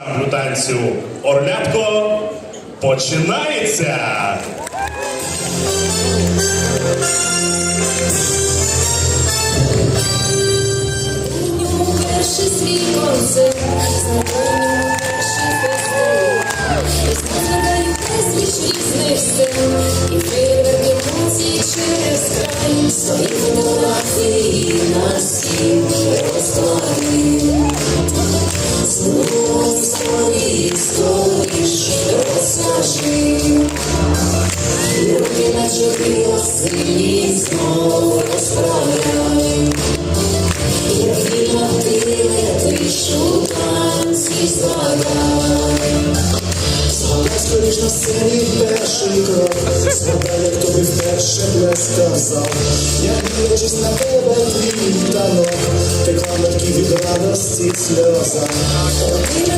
Танцю Орлятко починається. Перший свій концерт, знайомі перший фестиваль. І сцен, і фейерверк Руки на чолі сині знову розправляй. Я відмотили тишу танці згадай. Згадай скоріш на перший крок Згадай, як тобі вперше блескав зал Як дивлячись сльоза Ти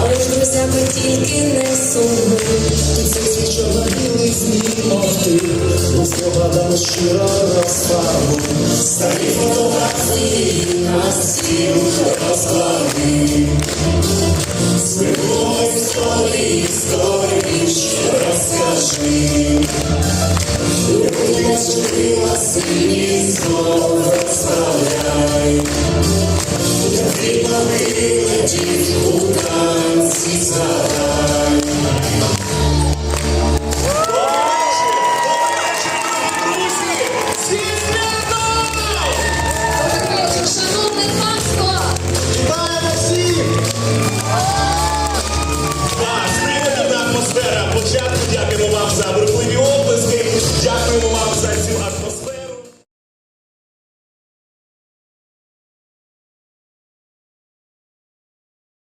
але ж друзями тільки не сумуй. У спогадами щиро розфарбуй Старі фотографії На стіл розклади Звернула історії, скоріш розкажи. Руки на чолі сині знов розправляй. Я відновили ті у танці згадай. Дякуємо вам за бурхливі облески. Дякуємо вам за цю атмосферу.